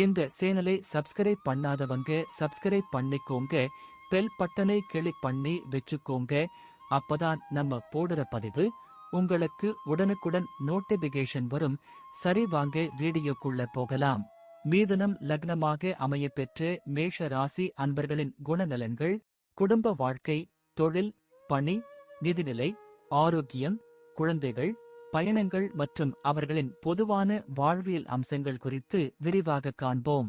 இந்த சேனலை சப்ஸ்கிரைப் பண்ணாதவங்க சப்ஸ்கிரைப் பண்ணிக்கோங்க. பெல் பட்டனை கிளிக் பண்ணி வச்சுக்கோங்க. அப்பதான் நம்ம போடுற பதிவு உங்களுக்கு உடனுக்குடன் நோட்டிபிகேஷன் வரும். சரி வாங்க வீடியோக்குள்ள போகலாம். மீதனம் லக்னமாக அமையப்பெற்ற மேஷ ராசி அன்பர்களின் குணநலன்கள் குடும்ப வாழ்க்கை தொழில் பணி நிதிநிலை ஆரோக்கியம் குழந்தைகள் பயணங்கள் மற்றும் அவர்களின் பொதுவான வாழ்வியல் அம்சங்கள் குறித்து விரிவாக காண்போம்.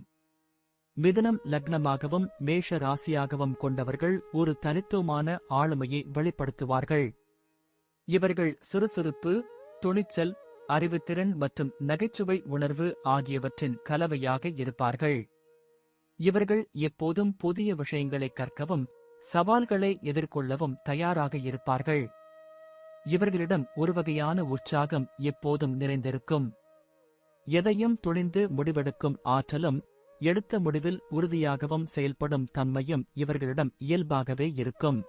மிதனம் லக்னமாகவும் மேஷ ராசியாகவும் கொண்டவர்கள் ஒரு தனித்துவமான ஆளுமையை வெளிப்படுத்துவார்கள். இவர்கள் சுறுசுறுப்பு துணிச்சல் அறிவுத்திறன் மற்றும் நகைச்சுவை உணர்வு ஆகியவற்றின் கலவையாக இருப்பார்கள். இவர்கள் எப்போதும் புதிய விஷயங்களை கற்கவும் சவால்களை எதிர்கொள்ளவும் தயாராக இருப்பார்கள். இவர்களிடம் ஒரு வகையான உற்சாகம் எப்போதும் நிறைந்திருக்கும். எதையும் துணிந்து முடிவெடுக்கும் ஆற்றலும் எடுத்த முடிவில் உறுதியாகவும் செயல்படும் தன்மையும் இவர்களிடம் இயல்பாகவே இருக்கும்.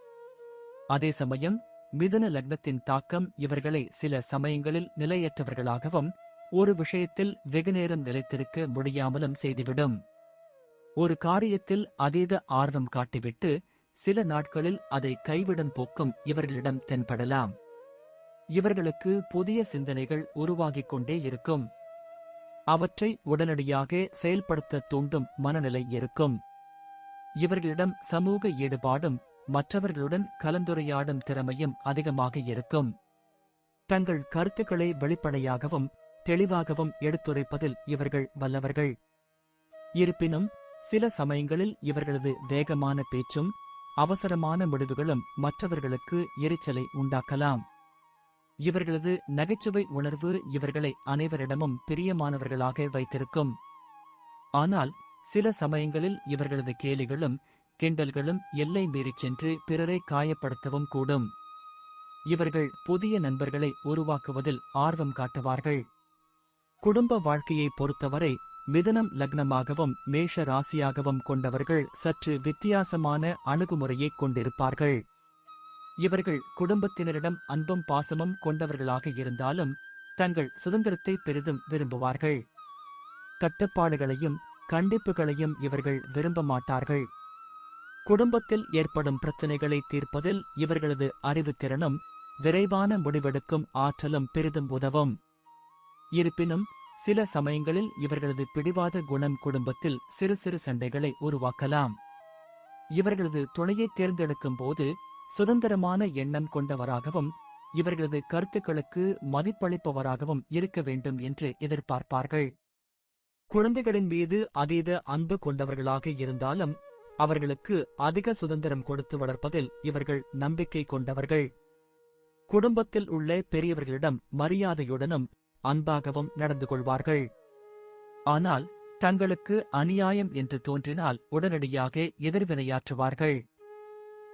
அதே சமயம் மிதுன லக்னத்தின் தாக்கம் இவர்களை சில சமயங்களில் நிலையற்றவர்களாகவும் ஒரு விஷயத்தில் வெகுநேரம் நிலைத்திருக்க முடியாமலும் செய்துவிடும். ஒரு காரியத்தில் அதீத ஆர்வம் காட்டிவிட்டு சில நாட்களில் அதை கைவிடும் போக்கும் இவர்களிடம் தென்படலாம். இவர்களுக்கு புதிய சிந்தனைகள் உருவாகிக் கொண்டே இருக்கும். அவற்றை உடனடியாக செயல்படுத்த தூண்டும் மனநிலை இருக்கும். இவர்களிடம் சமூக ஈடுபாடும் மற்றவர்களுடன் கலந்துரையாடும் திறமையும் அதிகமாக இருக்கும். தங்கள் கருத்துக்களை வெளிப்படையாகவும் தெளிவாகவும் எடுத்துரைப்பதில் இவர்கள் வல்லவர்கள். இருப்பினும் சில சமயங்களில் இவர்களது வேகமான பேச்சும் அவசரமான முடிவுகளும் மற்றவர்களுக்கு எரிச்சலை உண்டாக்கலாம். இவர்களது நகைச்சுவை உணர்வு இவர்களை அனைவரிடமும் பிரியமானவர்களாக வைத்திருக்கும். ஆனால் சில சமயங்களில் இவர்களது கேலிகளும் கிண்டல்களும் எல்லை மீறிச் சென்று பிறரை காயப்படுத்தவும் கூடும். இவர்கள் புதிய நண்பர்களை உருவாக்குவதில் ஆர்வம் காட்டுவார்கள். குடும்ப வாழ்க்கையை பொறுத்தவரை மிதனம் லக்னமாகவும் மேஷ ராசியாகவும் கொண்டவர்கள் சற்று வித்தியாசமான அணுகுமுறையை கொண்டிருப்பார்கள். இவர்கள் குடும்பத்தினரிடம் அன்பும் பாசமும் கொண்டவர்களாக இருந்தாலும் தங்கள் சுதந்திரத்தை பெரிதும் விரும்புவார்கள். கட்டுப்பாடுகளையும் கண்டிப்புகளையும் இவர்கள் விரும்ப மாட்டார்கள். குடும்பத்தில் ஏற்படும் பிரச்சனைகளை தீர்ப்பதில் இவர்களது அறிவுத்திறனும் விரைவான முடிவெடுக்கும் ஆற்றலும் பெரிதும் உதவும். இருப்பினும் சில சமயங்களில் இவர்களது பிடிவாத குணம் குடும்பத்தில் சிறு சிறு சண்டைகளை உருவாக்கலாம். இவர்களது துணையை தேர்ந்தெடுக்கும் போது சுதந்திரமான எண்ணம் கொண்டவராகவும் இவர்களது கருத்துக்களுக்கு மதிப்பளிப்பவராகவும் இருக்க வேண்டும் என்று எதிர்பார்ப்பார்கள். குழந்தைகளின் மீது அதீத அன்பு கொண்டவர்களாக இருந்தாலும் அவர்களுக்கு அதிக சுதந்திரம் கொடுத்து வளர்ப்பதில் இவர்கள் நம்பிக்கை கொண்டவர்கள். குடும்பத்தில் உள்ள பெரியவர்களிடம் மரியாதையுடனும் அன்பாகவும் நடந்து கொள்வார்கள். ஆனால் தங்களுக்கு அநியாயம் என்று தோன்றினால் உடனடியாக எதிர்வினையாற்றுவார்கள்.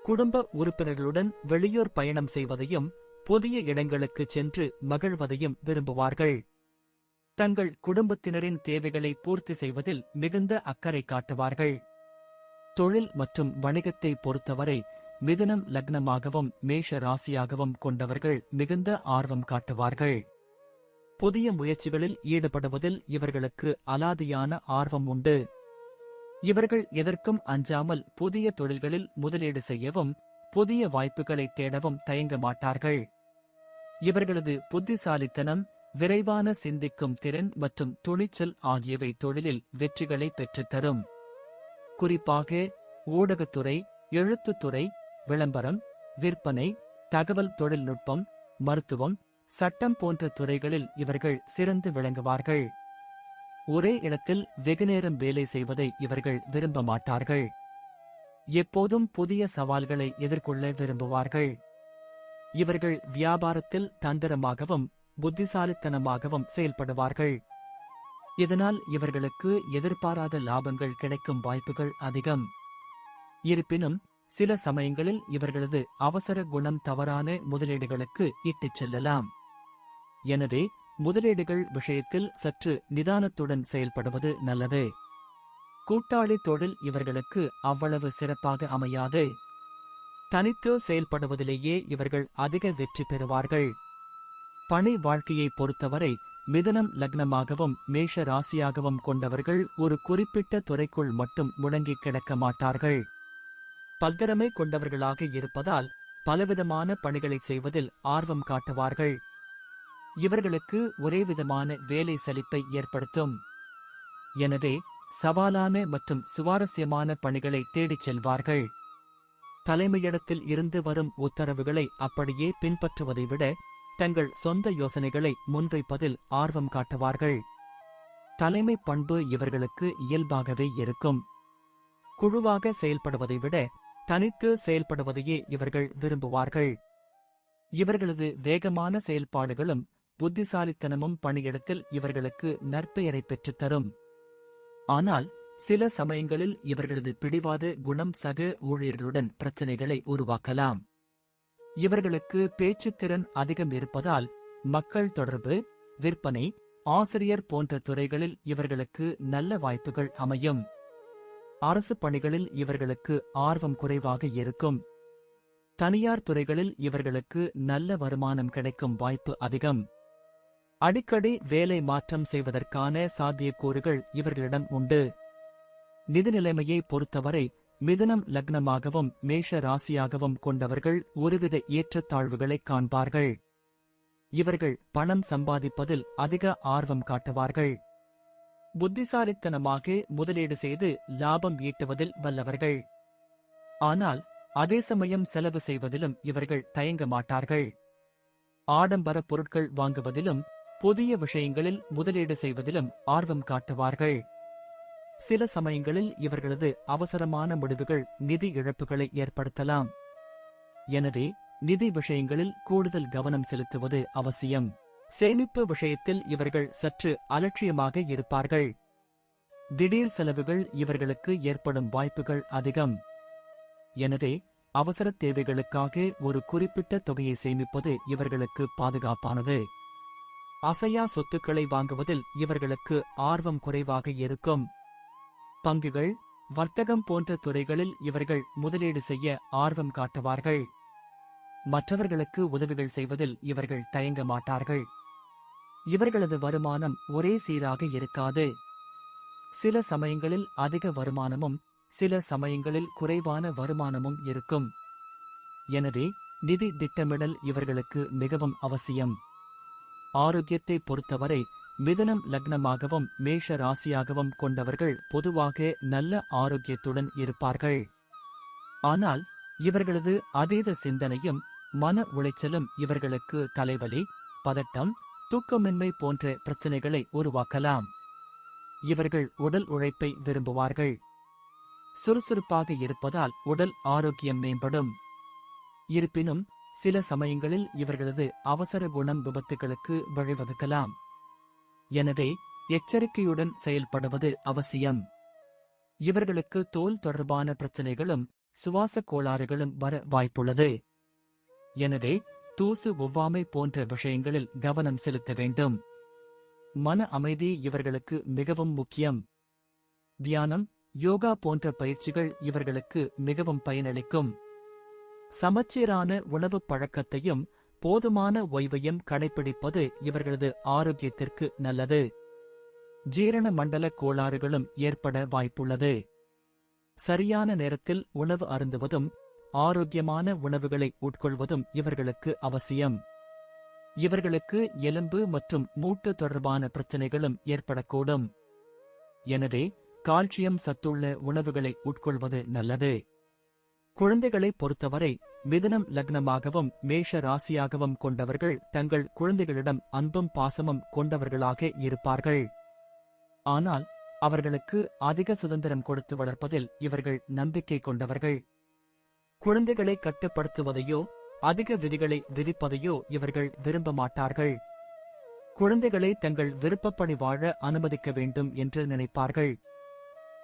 குடும்ப உறுப்பினர்களுடன் வெளியூர் பயணம் செய்வதையும் புதிய இடங்களுக்கு சென்று மகிழ்வதையும் விரும்புவார்கள். தங்கள் குடும்பத்தினரின் தேவைகளை பூர்த்தி செய்வதில் மிகுந்த அக்கறை காட்டுவார்கள். தொழில் மற்றும் வணிகத்தை பொறுத்தவரை மிதுனம் லக்னமாகவும் மேஷ ராசியாகவும் கொண்டவர்கள் மிகுந்த ஆர்வம் காட்டுவார்கள். புதிய முயற்சிகளில் ஈடுபடுவதில் இவர்களுக்கு அலாதியான ஆர்வம் உண்டு. இவர்கள் எதற்கும் அஞ்சாமல் புதிய தொழில்களில் முதலீடு செய்யவும் புதிய வாய்ப்புகளை தேடவும் தயங்க மாட்டார்கள். இவர்களது புத்திசாலித்தனம் விரைவான சிந்திக்கும் திறன் மற்றும் துணிச்சல் ஆகியவை தொழிலில் வெற்றிகளை பெற்றுத்தரும் குறிப்பாக ஊடகத்துறை எழுத்துத்துறை விளம்பரம் விற்பனை தகவல் தொழில்நுட்பம் மருத்துவம் சட்டம் போன்ற துறைகளில் இவர்கள் சிறந்து விளங்குவார்கள். ஒரே இடத்தில் வெகுநேரம் வேலை செய்வதை இவர்கள் விரும்ப மாட்டார்கள். எப்போதும் புதிய சவால்களை எதிர்கொள்ள விரும்புவார்கள். இவர்கள் வியாபாரத்தில் தந்திரமாகவும் புத்திசாலித்தனமாகவும் செயல்படுவார்கள். இதனால் இவர்களுக்கு எதிர்பாராத லாபங்கள் கிடைக்கும் வாய்ப்புகள் அதிகம். இருப்பினும் சில சமயங்களில் இவர்களது அவசர குணம் தவறான முதலீடுகளுக்கு இட்டுச் செல்லலாம். எனவே முதலீடுகள் விஷயத்தில் சற்று நிதானத்துடன் செயல்படுவது நல்லது. கூட்டாளி தொழில் இவர்களுக்கு அவ்வளவு சிறப்பாக அமையாது. தனித்து செயல்படுவதிலேயே இவர்கள் அதிக வெற்றி பெறுவார்கள். பணி வாழ்க்கையை பொறுத்தவரை மிதனம் லக்னமாகவும் மேஷ ராசியாகவும் கொண்டவர்கள் ஒரு குறிப்பிட்ட துறைக்குள் மட்டும் முடங்கி கிடக்க மாட்டார்கள். பல்திறமை கொண்டவர்களாக இருப்பதால் பலவிதமான பணிகளை செய்வதில் ஆர்வம் காட்டுவார்கள். இவர்களுக்கு ஒரே விதமான வேலை சலிப்பை ஏற்படுத்தும். எனவே சவாலான மற்றும் சுவாரஸ்யமான பணிகளை தேடிச் செல்வார்கள். தலைமையிடத்தில் இருந்து வரும் உத்தரவுகளை அப்படியே பின்பற்றுவதை விட தங்கள் சொந்த யோசனைகளை முன்வைப்பதில் ஆர்வம் காட்டுவார்கள். தலைமை பண்பு இவர்களுக்கு இயல்பாகவே இருக்கும். குழுவாக செயல்படுவதை விட தனித்து செயல்படுவதையே இவர்கள் விரும்புவார்கள். இவர்களது வேகமான செயல்பாடுகளும் புத்திசாலித்தனமும் பணியிடத்தில் இவர்களுக்கு நற்பெயரை பெற்றுத்தரும் ஆனால் சில சமயங்களில் இவர்களது பிடிவாத குணம் சக ஊழியர்களுடன் பிரச்சனைகளை உருவாக்கலாம். இவர்களுக்கு பேச்சுத்திறன் அதிகம் இருப்பதால் மக்கள் தொடர்பு விற்பனை ஆசிரியர் போன்ற துறைகளில் இவர்களுக்கு நல்ல வாய்ப்புகள் அமையும். அரசு பணிகளில் இவர்களுக்கு ஆர்வம் குறைவாக இருக்கும். தனியார் துறைகளில் இவர்களுக்கு நல்ல வருமானம் கிடைக்கும் வாய்ப்பு அதிகம். அடிக்கடி வேலை மாற்றம் செய்வதற்கான சாத்தியக்கூறுகள் இவர்களிடம் உண்டு. நிதி நிலைமையை பொறுத்தவரை மிதுனம் லக்னமாகவும் மேஷ ராசியாகவும் கொண்டவர்கள் ஒருவித ஏற்றத்தாழ்வுகளை காண்பார்கள். இவர்கள் பணம் சம்பாதிப்பதில் அதிக ஆர்வம் காட்டுவார்கள். புத்திசாலித்தனமாக முதலீடு செய்து லாபம் ஈட்டுவதில் வல்லவர்கள். ஆனால் அதே சமயம் செலவு செய்வதிலும் இவர்கள் தயங்க மாட்டார்கள். ஆடம்பர பொருட்கள் வாங்குவதிலும் புதிய விஷயங்களில் முதலீடு செய்வதிலும் ஆர்வம் காட்டுவார்கள். சில சமயங்களில் இவர்களது அவசரமான முடிவுகள் நிதி இழப்புகளை ஏற்படுத்தலாம். எனவே நிதி விஷயங்களில் கூடுதல் கவனம் செலுத்துவது அவசியம். சேமிப்பு விஷயத்தில் இவர்கள் சற்று அலட்சியமாக இருப்பார்கள். திடீர் செலவுகள் இவர்களுக்கு ஏற்படும் வாய்ப்புகள் அதிகம். எனவே அவசர தேவைகளுக்காக ஒரு குறிப்பிட்ட தொகையை சேமிப்பது இவர்களுக்கு பாதுகாப்பானது. அசையா சொத்துக்களை வாங்குவதில் இவர்களுக்கு ஆர்வம் குறைவாக இருக்கும். பங்குகள் வர்த்தகம் போன்ற துறைகளில் இவர்கள் முதலீடு செய்ய ஆர்வம் காட்டுவார்கள். மற்றவர்களுக்கு உதவிகள் செய்வதில் இவர்கள் தயங்க மாட்டார்கள். இவர்களது வருமானம் ஒரே சீராக இருக்காது. சில சமயங்களில் அதிக வருமானமும் சில சமயங்களில் குறைவான வருமானமும் இருக்கும். எனவே நிதி திட்டமிடல் இவர்களுக்கு மிகவும் அவசியம். ஆரோக்கியத்தை பொறுத்தவரை மிதனம் லக்னமாகவும் மேஷ ராசியாகவும் கொண்டவர்கள் பொதுவாக நல்ல ஆரோக்கியத்துடன் இருப்பார்கள். ஆனால் இவர்களது அதீத சிந்தனையும் மன உளைச்சலும் இவர்களுக்கு தலைவலி பதட்டம் தூக்கமின்மை போன்ற பிரச்சனைகளை உருவாக்கலாம். இவர்கள் உடல் உழைப்பை விரும்புவார்கள். சுறுசுறுப்பாக இருப்பதால் உடல் ஆரோக்கியம் மேம்படும். இருப்பினும் சில சமயங்களில் இவர்களது அவசர குணம் விபத்துகளுக்கு வழிவகுக்கலாம். எனவே எச்சரிக்கையுடன் செயல்படுவது அவசியம். இவர்களுக்கு தோல் தொடர்பான பிரச்சனைகளும் சுவாசக் கோளாறுகளும் வர வாய்ப்புள்ளது. எனவே தூசு ஒவ்வாமை போன்ற விஷயங்களில் கவனம் செலுத்த வேண்டும். மன அமைதி இவர்களுக்கு மிகவும் முக்கியம். தியானம் யோகா போன்ற பயிற்சிகள் இவர்களுக்கு மிகவும் பயனளிக்கும். சமச்சீரான உணவுப் பழக்கத்தையும் போதுமான ஓய்வையும் கடைபிடிப்பது இவர்களது ஆரோக்கியத்திற்கு நல்லது. ஜீரண மண்டல கோளாறுகளும் ஏற்பட வாய்ப்புள்ளது. சரியான நேரத்தில் உணவு அருந்துவதும் ஆரோக்கியமான உணவுகளை உட்கொள்வதும் இவர்களுக்கு அவசியம். இவர்களுக்கு எலும்பு மற்றும் மூட்டு தொடர்பான பிரச்சனைகளும் ஏற்படக்கூடும். எனவே கால்சியம் சத்துள்ள உணவுகளை உட்கொள்வது நல்லது. குழந்தைகளை பொறுத்தவரை மிதனம் லக்னமாகவும் மேஷ ராசியாகவும் கொண்டவர்கள் தங்கள் குழந்தைகளிடம் அன்பும் பாசமும் கொண்டவர்களாக இருப்பார்கள். ஆனால் அவர்களுக்கு அதிக சுதந்திரம் கொடுத்து வளர்ப்பதில் இவர்கள் நம்பிக்கை கொண்டவர்கள். குழந்தைகளை கட்டுப்படுத்துவதையோ அதிக விதிகளை விதிப்பதையோ இவர்கள் விரும்ப மாட்டார்கள். குழந்தைகளை தங்கள் விருப்பப்படி வாழ அனுமதிக்க வேண்டும் என்று நினைப்பார்கள்.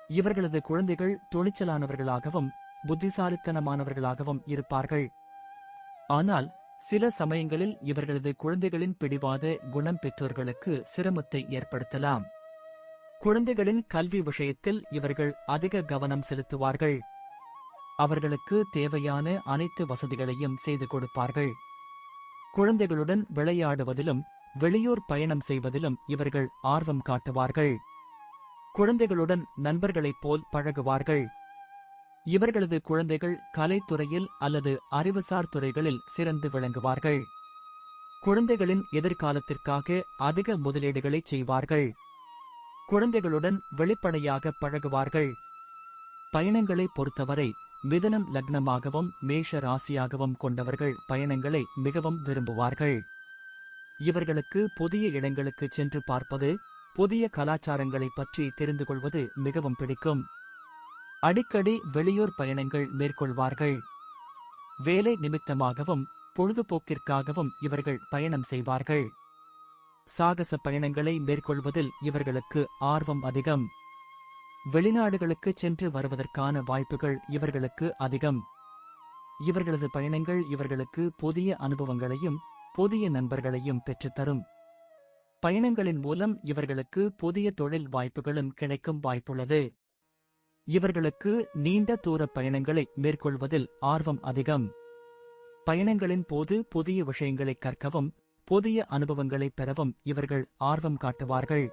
இவர்களது குழந்தைகள் துணிச்சலானவர்களாகவும் புத்திசாலித்தனமானவர்களாகவும் இருப்பார்கள். ஆனால் சில சமயங்களில் இவர்களது குழந்தைகளின் பிடிவாத குணம் பெற்றோர்களுக்கு சிரமத்தை ஏற்படுத்தலாம். குழந்தைகளின் கல்வி விஷயத்தில் இவர்கள் அதிக கவனம் செலுத்துவார்கள். அவர்களுக்கு தேவையான அனைத்து வசதிகளையும் செய்து கொடுப்பார்கள். குழந்தைகளுடன் விளையாடுவதிலும் வெளியூர் பயணம் செய்வதிலும் இவர்கள் ஆர்வம் காட்டுவார்கள். குழந்தைகளுடன் நண்பர்களைப் போல் பழகுவார்கள். இவர்களது குழந்தைகள் கலைத்துறையில் அல்லது அறிவுசார் துறைகளில் சிறந்து விளங்குவார்கள். குழந்தைகளின் எதிர்காலத்திற்காக அதிக முதலீடுகளை செய்வார்கள். குழந்தைகளுடன் வெளிப்படையாக பழகுவார்கள். பயணங்களை பொறுத்தவரை மிதனம் லக்னமாகவும் மேஷ ராசியாகவும் கொண்டவர்கள் பயணங்களை மிகவும் விரும்புவார்கள். இவர்களுக்கு புதிய இடங்களுக்கு சென்று பார்ப்பது புதிய கலாச்சாரங்களைப் பற்றி தெரிந்து கொள்வது மிகவும் பிடிக்கும். அடிக்கடி வெளியூர் பயணங்கள் மேற்கொள்வார்கள். வேலை நிமித்தமாகவும் பொழுதுபோக்கிற்காகவும் இவர்கள் பயணம் செய்வார்கள். சாகச பயணங்களை மேற்கொள்வதில் இவர்களுக்கு ஆர்வம் அதிகம். வெளிநாடுகளுக்கு சென்று வருவதற்கான வாய்ப்புகள் இவர்களுக்கு அதிகம். இவர்களது பயணங்கள் இவர்களுக்கு புதிய அனுபவங்களையும் புதிய நண்பர்களையும் பெற்றுத்தரும் பயணங்களின் மூலம் இவர்களுக்கு புதிய தொழில் வாய்ப்புகளும் கிடைக்கும் வாய்ப்புள்ளது. இவர்களுக்கு நீண்ட தூர பயணங்களை மேற்கொள்வதில் ஆர்வம் அதிகம். பயணங்களின் போது புதிய விஷயங்களை கற்கவும் புதிய அனுபவங்களை பெறவும் இவர்கள் ஆர்வம் காட்டுவார்கள்.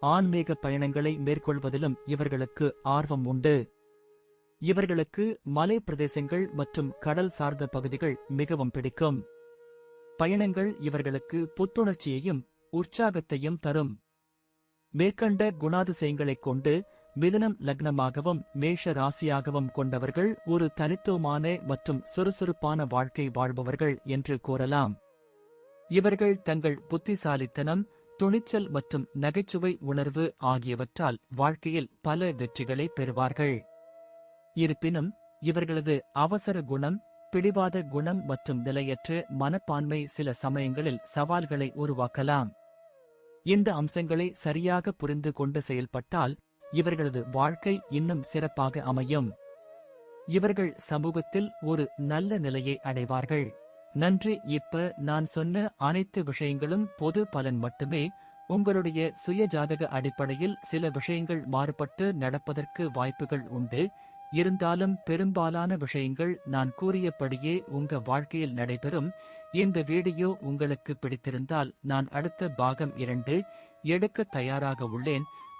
ஆன்மீக பயணங்களை மேற்கொள்வதிலும் இவர்களுக்கு ஆர்வம் உண்டு. இவர்களுக்கு மலை பிரதேசங்கள் மற்றும் கடல் சார்ந்த பகுதிகள் மிகவும் பிடிக்கும். பயணங்கள் இவர்களுக்கு புத்துணர்ச்சியையும் உற்சாகத்தையும் தரும். மேற்கண்ட குணாதிசயங்களைக் கொண்டு மிதுனம் லக்னமாகவும் மேஷ ராசியாகவும் கொண்டவர்கள் ஒரு தனித்துவமான மற்றும் சுறுசுறுப்பான வாழ்க்கை வாழ்பவர்கள் என்று கூறலாம். இவர்கள் தங்கள் புத்திசாலித்தனம் துணிச்சல் மற்றும் நகைச்சுவை உணர்வு ஆகியவற்றால் வாழ்க்கையில் பல வெற்றிகளை பெறுவார்கள். இருப்பினும் இவர்களது அவசர குணம் பிடிவாத குணம் மற்றும் நிலையற்ற மனப்பான்மை சில சமயங்களில் சவால்களை உருவாக்கலாம். இந்த அம்சங்களை சரியாக புரிந்து கொண்டு செயல்பட்டால் இவர்களது வாழ்க்கை இன்னும் சிறப்பாக அமையும். இவர்கள் சமூகத்தில் ஒரு நல்ல நிலையை அடைவார்கள். நன்றி இப்ப நான் சொன்ன அனைத்து விஷயங்களும் பொது பலன் மட்டுமே. உங்களுடைய சுய ஜாதக அடிப்படையில் சில விஷயங்கள் மாறுபட்டு நடப்பதற்கு வாய்ப்புகள் உண்டு. இருந்தாலும் பெரும்பாலான விஷயங்கள் நான் கூறியபடியே உங்க வாழ்க்கையில் நடைபெறும். இந்த வீடியோ உங்களுக்கு பிடித்திருந்தால் நான் அடுத்த பாகம் இரண்டு எடுக்க தயாராக உள்ளேன்.